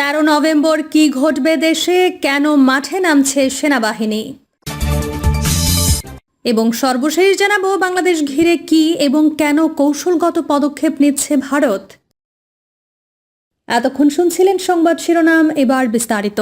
তেরো নভেম্বর কি ঘটবে দেশে? কেন মাঠে নামছে সেনাবাহিনী? এবং সর্বশেষ জানাব, বাংলাদেশ ঘিরে কি এবং কেন কৌশলগত পদক্ষেপ নিচ্ছে ভারত? এতক্ষণ শুনছিলেন সংবাদ শিরোনাম, এবার বিস্তারিত।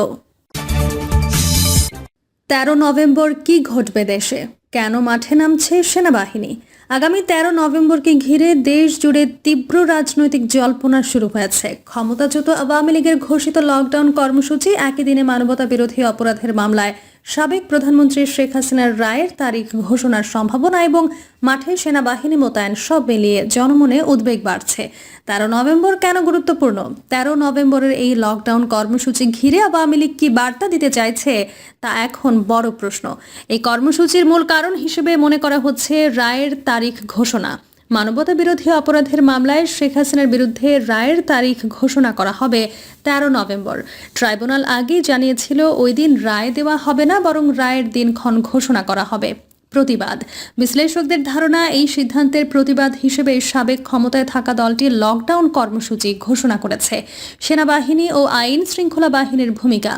তেরো নভেম্বর কি ঘটবে দেশে? কেন মাঠে নামছে সেনাবাহিনী? আগামী তেরো নভেম্বরকে ঘিরে দেশ জুড়ে তীব্র রাজনৈতিক জল্পনা শুরু হয়েছে। ক্ষমতাচ্যুত আওয়ামী লীগের ঘোষিত লকডাউন কর্মসূচি একই দিনে মানবতা বিরোধী অপরাধের মামলায় সাবেক প্রধানমন্ত্রী শেখ হাসিনার রায়ের তারিখ ঘোষণার সম্ভাবনা এবং মাঠে সেনাবাহিনী মোতায়েন সব মিলিয়ে জনমনে উদ্বেগ বাড়ছে। তেরো নভেম্বর কেন গুরুত্বপূর্ণ? তেরো নভেম্বরের এই লকডাউন কর্মসূচি ঘিরে আওয়ামী লীগ কি বার্তা দিতে চাইছে? তা এখন বড় প্রশ্ন। এই কর্মসূচির মূল কারণ হিসেবে মনে করা হচ্ছে রায়ের তারিখ ঘোষণা। মানবতা বিরোধী অপরাধের মামলায় শেখ হাসিনার বিরুদ্ধে রায়ের তারিখ ঘোষণা করা হবে তেরো নভেম্বর। ট্রাইব্যুনাল আগেই জানিয়েছিল ওই দিন রায় দেওয়া হবে না, বরং রায়ের দিনক্ষণ ঘোষণা করা হবে। প্রতিবাদ। বিশ্লেষকদের ধারণা, এই সিদ্ধান্তের প্রতিবাদ হিসেবে সাবেক ক্ষমতায় থাকা দলটি লকডাউন কর্মসূচি ঘোষণা করেছে। সেনাবাহিনী ও আইন শৃঙ্খলা বাহিনীর ভূমিকা।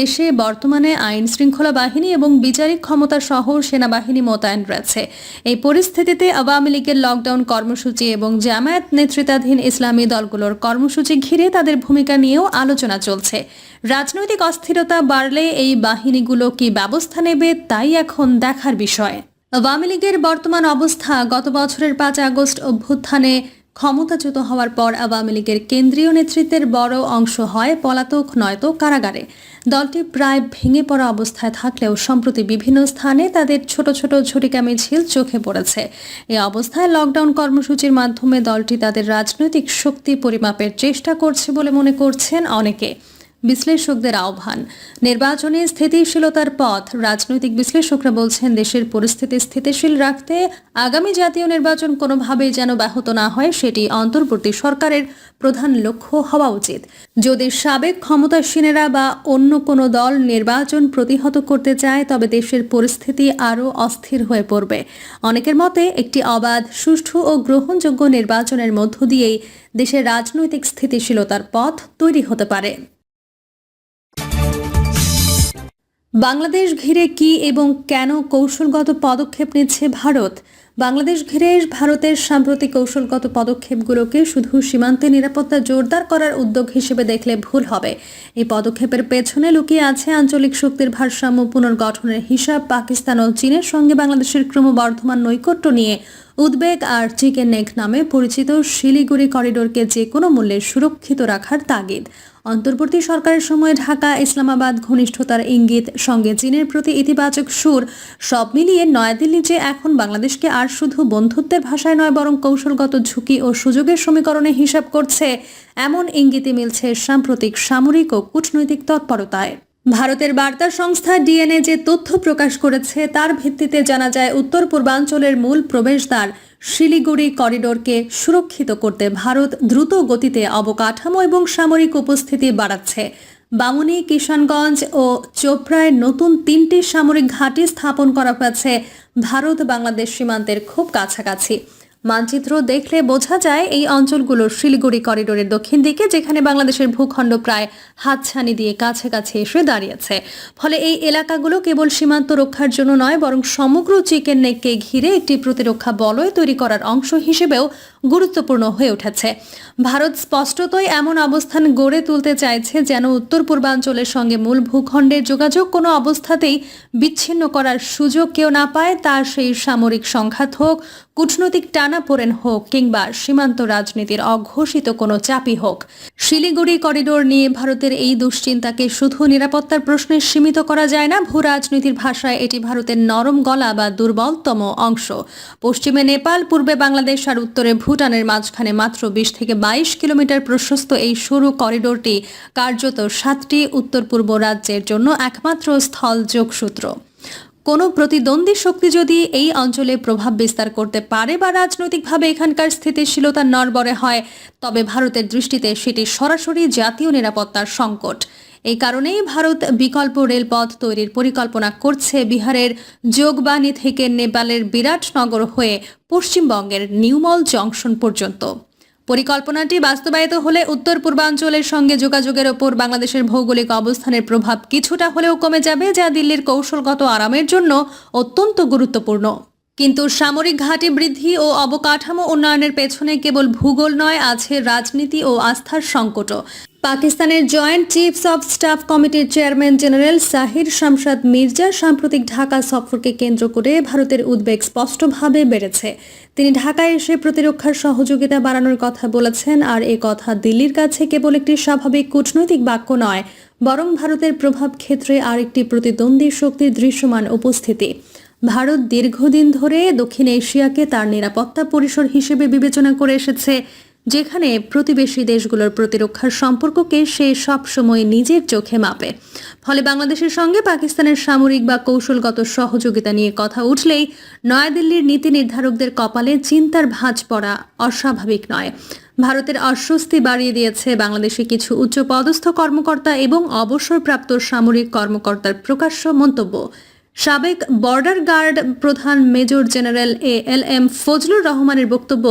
দেশে বর্তমানে আইন শৃঙ্খলা বাহিনী এবং বিচারিক ক্ষমতা সহ সেনাবাহিনী মোতায়েন রয়েছে। এই পরিস্থিতিতে আওয়ামী লীগের লকডাউন কর্মসূচি এবং জামায়াত নেতৃত্বাধীন ইসলামী দলগুলোর কর্মসূচি ঘিরে তাদের ভূমিকা নিয়েও আলোচনা চলছে। রাজনৈতিক অস্থিরতা বাড়লে এই বাহিনীগুলো কি ব্যবস্থা নেবে তাই এখন দেখার বিষয়। আওয়ামী লীগের বর্তমান অবস্থা, গত বছরের পাঁচ আগস্ট অভ্যুত্থানে ক্ষমতাচ্যুত হওয়ার পর আওয়ামী লীগের কেন্দ্রীয় নেতৃত্বের বড় অংশ হয় পলাতক নয়তো কারাগারে। দলটি প্রায় ভেঙে পড়া অবস্থায় থাকলেও সম্প্রতি বিভিন্ন স্থানে তাদের ছোট ছোট ঝটিকা মিছিল চোখে পড়েছে। এই অবস্থায় লকডাউন কর্মসূচির মাধ্যমে দলটি তাদের রাজনৈতিক শক্তি পরিমাপের চেষ্টা করছে বলে মনে করছেন অনেকে। বিশ্লেষকদের আহ্বান। নির্বাচনে স্থিতিশীলতার পথ। রাজনৈতিক বিশ্লেষকরা বলছেন, দেশের পরিস্থিতি স্থিতিশীল রাখতে আগামী জাতীয় নির্বাচন কোনোভাবেই যেন ব্যাহত না হয়, সেটি অন্তর্বর্তী সরকারের প্রধান লক্ষ্য হওয়া উচিত। যদি সাবেক ক্ষমতাসীনেরা বা অন্য কোনো দল নির্বাচন প্রতিহত করতে চায়, তবে দেশের পরিস্থিতি আরও অস্থির হয়ে পড়বে। অনেকের মতে, একটি অবাধ, সুষ্ঠু ও গ্রহণযোগ্য নির্বাচনের মধ্য দিয়েই দেশের রাজনৈতিক স্থিতিশীলতার পথ তৈরি হতে পারে। বাংলাদেশ ঘিরে কি এবং কেন কৌশলগত পদক্ষেপ নিচ্ছে ভারত? বাংলাদেশ ঘিরে ভারতের সাম্প্রতিক কৌশলগত পদক্ষেপগুলোকে শুধু সীমান্তে নিরাপত্তা জোরদার করার উদ্যোগ হিসেবে দেখলে ভুল হবে। এই পদক্ষেপের পেছনে লুকিয়ে আছে আঞ্চলিক শক্তির ভারসাম্য পুনর্গঠনের হিসাব, পাকিস্তান ও চীনের সঙ্গে বাংলাদেশের ক্রমবর্ধমান নৈকট্য নিয়ে উদ্বেগ আর চিকেন নেক নামে পরিচিত শিলিগুড়ি করিডোরকে যে কোনো মূল্যে সুরক্ষিত রাখার তাগিদ। অন্তর্বর্তী সরকারের সময় ঢাকা, ইসলামাবাদ ঘনিষ্ঠতার ইঙ্গিত, সঙ্গে চীনের প্রতি ইতিবাচক সুর, সব মিলিয়ে নয়াদিল্লি যে এখন বাংলাদেশকে আর শুধু বন্ধুত্বের ভাষায় নয়, বরং কৌশলগত ঝুঁকি ও সুযোগের সমীকরণে হিসাব করছে। এমন ইঙ্গিতে মিলছে সাম্প্রতিক সামরিক ও কূটনৈতিক তৎপরতায়। ভারতের বার্তা সংস্থা ডিএনএ যে তথ্য প্রকাশ করেছে, তার ভিত্তিতে জানা যায় উত্তর পূর্বাঞ্চলের মূল প্রবেশদ্বার শিলিগুড়ি করিডোরকে সুরক্ষিত করতে ভারত দ্রুত গতিতে অবকাঠামো এবং সামরিক উপস্থিতি বাড়াচ্ছে। বামুনি কিষানগঞ্জ ও চোপড়ায় নতুন তিনটি সামরিক ঘাঁটি স্থাপন করা হয়েছে। ভারত বাংলাদেশ সীমান্তের খুব কাছাকাছি। মানচিত্র দেখলে বোঝা যায় এই অঞ্চলগুলো শিলিগুড়ি করিডোরের দক্ষিণ দিকে, যেখানে বাংলাদেশের ভূখণ্ড প্রায় হাতছানি দিয়ে কাছে কাছে এসে দাঁড়িয়েছে। ফলে এই এলাকাগুলো কেবল সীমান্ত রক্ষার জন্য নয়, বরং সমগ্র চিকেন নেককে ঘিরে একটি প্রতিরক্ষা বলয় তৈরি করার অংশ হিসেবেও গুরুত্বপূর্ণ হয়ে উঠেছে। ভারত স্পষ্টতই এমন অবস্থান গড়ে তুলতে চাইছে যেন উত্তর পূর্বাঞ্চলের সঙ্গে মূল ভূখণ্ডের যোগাযোগ কোনো অবস্থাতেই বিচ্ছিন্ন করার সুযোগ কেউ না পায়, তার সেই সামরিক সংঘাত হোক কূটনৈতিক টানাপোড়েন হোক কিংবা সীমান্ত রাজনীতির অঘোষিত কোনো চাপই হোক, শিলিগুড়ি করিডোর নিয়ে ভারতের এই দুশ্চিন্তাকে শুধু নিরাপত্তার প্রশ্নে সীমিত করা যায় না, ভূ রাজনীতির ভাষায় এটি ভারতের নরম গলা বা দুর্বলতম অংশ। পশ্চিমে নেপাল, পূর্বে বাংলাদেশ আর উত্তরে ভুটানের মাঝখানে মাত্র বিশ থেকে বাইশ কিলোমিটার প্রশস্ত এই সরু করিডোরটি কার্যত সাতটি উত্তর পূর্ব রাজ্যের জন্য একমাত্র স্থল যোগসূত্র কোনো প্রতিদ্বন্দ্বী শক্তি যদি এই অঞ্চলে প্রভাব বিস্তার করতে পারে বা রাজনৈতিকভাবে এখানকার স্থিতিশীলতা নরবরে হয়, তবে ভারতের দৃষ্টিতে সেটি সরাসরি জাতীয় নিরাপত্তার সংকট। এই কারণেই ভারত বিকল্প রেলপথ তৈরির পরিকল্পনা করছে বিহারের যোগবাণী থেকে নেপালের বিরাটনগর হয়ে পশ্চিমবঙ্গের নিউমল জংশন পর্যন্ত। পরিকল্পনাটি বাস্তবায়িত হলে উত্তর পূর্বাঞ্চলের সঙ্গে যোগাযোগের ওপর বাংলাদেশের ভৌগোলিক অবস্থানের প্রভাব কিছুটা হলেও কমে যাবে, যা দিল্লির কৌশলগত আরামের জন্য অত্যন্ত গুরুত্বপূর্ণ। কিন্তু সামরিক ঘাঁটি বৃদ্ধি ও অবকাঠামো উন্নয়নের পেছনে কেবল ভূগোল নয়, আছে রাজনীতি ও আস্থার সংকটও। পাকিস্তানের জয়েন্ট চিফস অব স্টাফ কমিটির চেয়ারম্যান জেনারেল সাহির শামশাদ মির্জা সাম্প্রতিক ঢাকা সফরকে কেন্দ্র করে ভারতের উদ্বেগ স্পষ্টভাবে বেড়েছে। তিনি ঢাকায় এসে প্রতিরক্ষার সহযোগিতা বাড়ানোর কথা বলেছেন, আর এ কথা দিল্লির কাছে কেবল একটি স্বাভাবিক কূটনৈতিক বাক্য নয়, বরং ভারতের প্রভাব ক্ষেত্রে আরেকটি প্রতিদ্বন্দ্বী শক্তির দৃশ্যমান উপস্থিতি। ভারত দীর্ঘদিন ধরে দক্ষিণ এশিয়াকে তার নিরাপত্তা পরিসর হিসেবে বিবেচনা করে এসেছে যেখানে প্রতিবেশী দেশগুলোর প্রতিরক্ষার সম্পর্ককে সে সবসময় নিজের চোখে মাপে। ফলে বাংলাদেশের সঙ্গে পাকিস্তানের সামরিক বা কৌশলগত সহযোগিতা নিয়ে কথা উঠলেই নয়াদিল্লির নীতি নির্ধারকদের কপালে চিন্তার ভাঁজ পড়া অস্বাভাবিক নয়। ভারতের অস্বস্তি বাড়িয়ে দিয়েছে বাংলাদেশে কিছু উচ্চপদস্থ কর্মকর্তা এবং অবসরপ্রাপ্ত সামরিক কর্মকর্তার প্রকাশ্য মন্তব্য। সাবেক বর্ডার গার্ড প্রধান major general A L M Fazlur রহমানের বক্তব্য,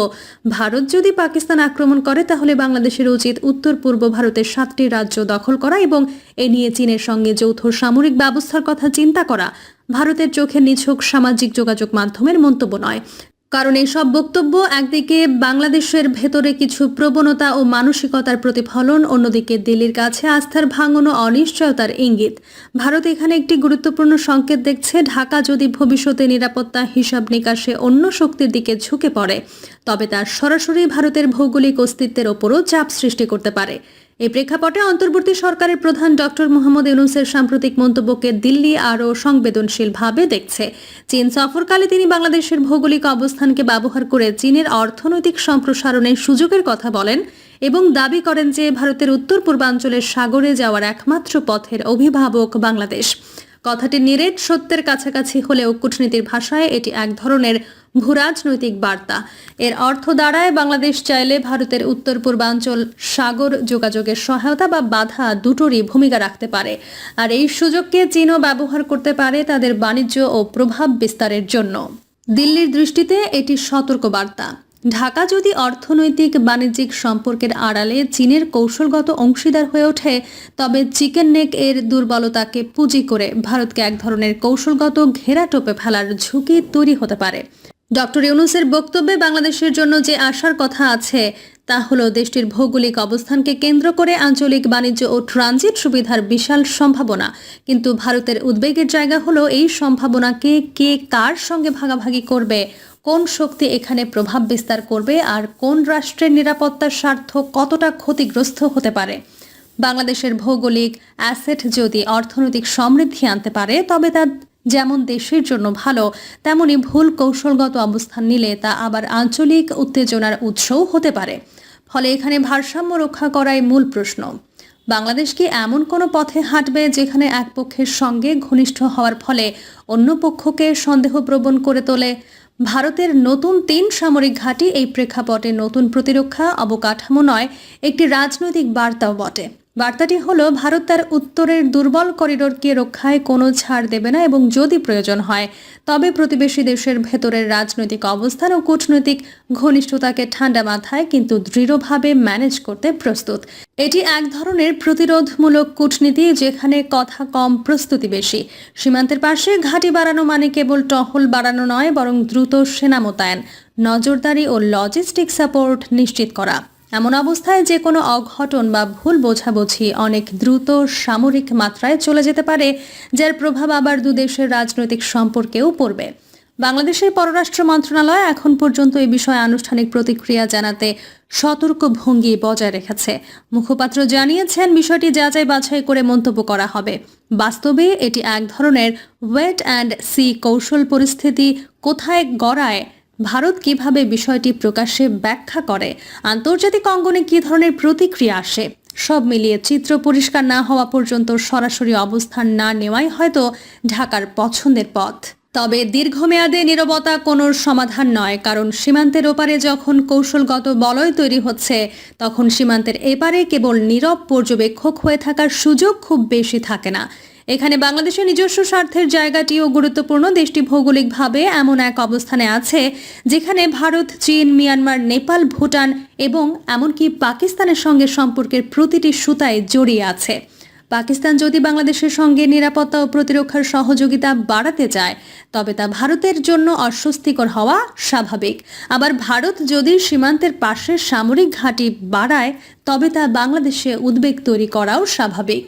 ভারত যদি পাকিস্তান আক্রমণ করে, তাহলে বাংলাদেশের উচিত উত্তর পূর্ব ভারতের সাতটি রাজ্য দখল করা এবং এ নিয়ে চীনের সঙ্গে যৌথ সামরিক ব্যবস্থার কথা চিন্তা করা। ভারতের চোখে নিছক সামাজিক যোগাযোগ মাধ্যমের মন্তব্য নয়। কারণ এই সব বক্তব্য একদিকে বাংলাদেশের ভেতরে কিছু প্রবণতা ও মানসিকতার প্রতিফলন, অন্যদিকে দিল্লির কাছে আস্থার ভাঙন ও অনিশ্চয়তার ইঙ্গিত। ভারত এখানে একটি গুরুত্বপূর্ণ সংকেত দেখছে, ঢাকা যদি ভবিষ্যতে নিরাপত্তা হিসাব নিকাশে অন্য শক্তির দিকে ঝুঁকে পড়ে, তবে তার সরাসরি ভারতের ভৌগোলিক অস্তিত্বের ওপরও চাপ সৃষ্টি করতে পারে। এই প্রেক্ষাপটে অন্তর্বর্তী সরকারের প্রধান ডক্টর মোহাম্মদ ইউনুসের সাম্প্রতিক মন্তব্যকে দিল্লি আরও সংবেদনশীলভাবে দেখছে। চীন সফরকালে তিনি বাংলাদেশের ভৌগোলিক অবস্থানকে ব্যবহার করে চীনের অর্থনৈতিক সম্প্রসারণের সুযোগের কথা বলেন এবং দাবি করেন যে ভারতের উত্তর পূর্বাঞ্চলের সাগরে যাওয়ার একমাত্র পথের অভিভাবক বাংলাদেশ। কথাটি নিরেট সত্যের কাছাকাছি হলেও কূটনীতির ভাষায় এটি এক ধরনের ভূরাজনৈতিক বার্তা। এর অর্থ দাঁড়ায় বাংলাদেশ চাইলে ভারতের উত্তর পূর্বাঞ্চল সাগর যোগাযোগের সহায়তা বা বাধা দুটোরই ভূমিকা রাখতে পারে। আর এই সুযোগকে চীনও ব্যবহার করতে পারে তাদের বাণিজ্য ও প্রভাব বিস্তারের জন্য। দিল্লির দৃষ্টিতে এটি সতর্ক বার্তা। ঢাকা যদি অর্থনৈতিক বাণিজ্যিক সম্পর্কের আড়ালে চীনের কৌশলগত অংশীদার হয়ে ওঠে, তবে চিকেন নেক এর দুর্বলতাকে পুঁজি করে ভারতকে এক ধরনের কৌশলগত ঘেরা টোপে ফেলার ঝুঁকি তৈরি হতে পারে। ডক্টর ইউনুসের বক্তব্যে বাংলাদেশের জন্য যে আশার কথা আছে, তা হল দেশটির ভৌগোলিক অবস্থানকে কেন্দ্র করে আঞ্চলিক বাণিজ্য ও ট্রানজিট সুবিধার বিশাল সম্ভাবনা। কিন্তু ভারতের উদ্বেগের জায়গা হলো এই সম্ভাবনাকে কে কার সঙ্গে ভাগাভাগি করবে, কোন শক্তি এখানে প্রভাব বিস্তার করবে, আর কোন রাষ্ট্রের নিরাপত্তার স্বার্থ কতটা ক্ষতিগ্রস্ত হতে পারে। বাংলাদেশের ভৌগোলিক অ্যাসেট যদি অর্থনৈতিক সমৃদ্ধি আনতে পারে, তবে তা যেমন দেশের জন্য ভালো, তেমনি ভুল কৌশলগত অবস্থান নিলে তা আবার আঞ্চলিক উত্তেজনার উৎসও হতে পারে। ফলে এখানে ভারসাম্য রক্ষা করাই মূল প্রশ্ন। বাংলাদেশ কি এমন কোনো পথে হাঁটবে যেখানে এক পক্ষের সঙ্গে ঘনিষ্ঠ হওয়ার ফলে অন্য পক্ষকে সন্দেহপ্রবণ করে তোলে? ভারতের নতুন তিন সামরিক ঘাঁটি এই প্রেক্ষাপটে নতুন প্রতিরক্ষা অবকাঠামো নয়, একটি রাজনৈতিক বার্তাও বটে। বার্তাটি হলো, ভারত তার উত্তরের দুর্বল করিডোরকে রক্ষায় কোনো ছাড় দেবে না এবং যদি প্রয়োজন হয়, তবে প্রতিবেশী দেশের ভেতরের রাজনৈতিক অবস্থান ও কূটনৈতিক ঘনিষ্ঠতাকে ঠান্ডা মাথায় কিন্তু দৃঢ়ভাবে ম্যানেজ করতে প্রস্তুত। এটি এক ধরনের প্রতিরোধমূলক কূটনীতি যেখানে কথা কম প্রস্তুতি বেশি। সীমান্তের পাশে ঘাঁটি বাড়ানো মানে কেবল টহল বাড়ানো নয়, বরং দ্রুত সেনা মোতায়েন, নজরদারি ও লজিস্টিক সাপোর্ট নিশ্চিত করা। এমন অবস্থায় যে কোনো অঘটন বা ভুল বোঝাবুঝি অনেক দ্রুত, সামরিক মাত্রায় চলে যেতে পারে, যার প্রভাব আবার দুদেশের রাজনৈতিক সম্পর্কেও পড়বে। বাংলাদেশের পররাষ্ট্র মন্ত্রণালয় এখন পর্যন্ত এই বিষয়ে আনুষ্ঠানিক প্রতিক্রিয়া জানাতে সতর্ক ভঙ্গি বজায় রেখেছে। মুখপাত্র জানিয়েছেন, বিষয়টি যাচাই বাছাই করে মন্তব্য করা হবে। বাস্তবে এটি এক ধরনের ওয়েট অ্যান্ড সি কৌশল পরিস্থিতি কোথায় গড়ায় ভারত কীভাবে বিষয়টি প্রকাশ্যে ব্যাখ্যা করে? আন্তর্জাতিক অঙ্গনে কী ধরনের প্রতিক্রিয়া আসে? সব মিলিয়ে চিত্র পরিষ্কার না হওয়া পর্যন্ত সরাসরি অবস্থান না নেওয়াই হয়তো ঢাকার পছন্দের পথ। তবে দীর্ঘমেয়াদে নীরবতা কোনো সমাধান নয়, কারণ সীমান্তের ওপারে যখন কৌশলগত বলয় তৈরি হচ্ছে, তখন সীমান্তের এপারে কেবল নীরব পর্যবেক্ষক হয়ে থাকার সুযোগ খুব বেশি থাকে না। এখানে বাংলাদেশের নিজস্ব স্বার্থের জায়গাটিও গুরুত্বপূর্ণ। দেশটি ভৌগোলিকভাবে এমন এক অবস্থানে আছে, যেখানে ভারত, চীন, মিয়ানমার, নেপাল, ভুটান এবং এমনকি পাকিস্তানের সঙ্গে সম্পর্কের প্রতিটি সুতায় জড়িয়ে আছে। পাকিস্তান যদি বাংলাদেশের সঙ্গে নিরাপত্তা ও প্রতিরক্ষার সহযোগিতা বাড়াতে চায়, তবে তা ভারতের জন্য অস্বস্তিকর হওয়া স্বাভাবিক। আবার ভারত যদি সীমান্তের পাশে সামরিক ঘাঁটি বাড়ায়, তবে তা বাংলাদেশে উদ্বেগ তৈরি করাও স্বাভাবিক।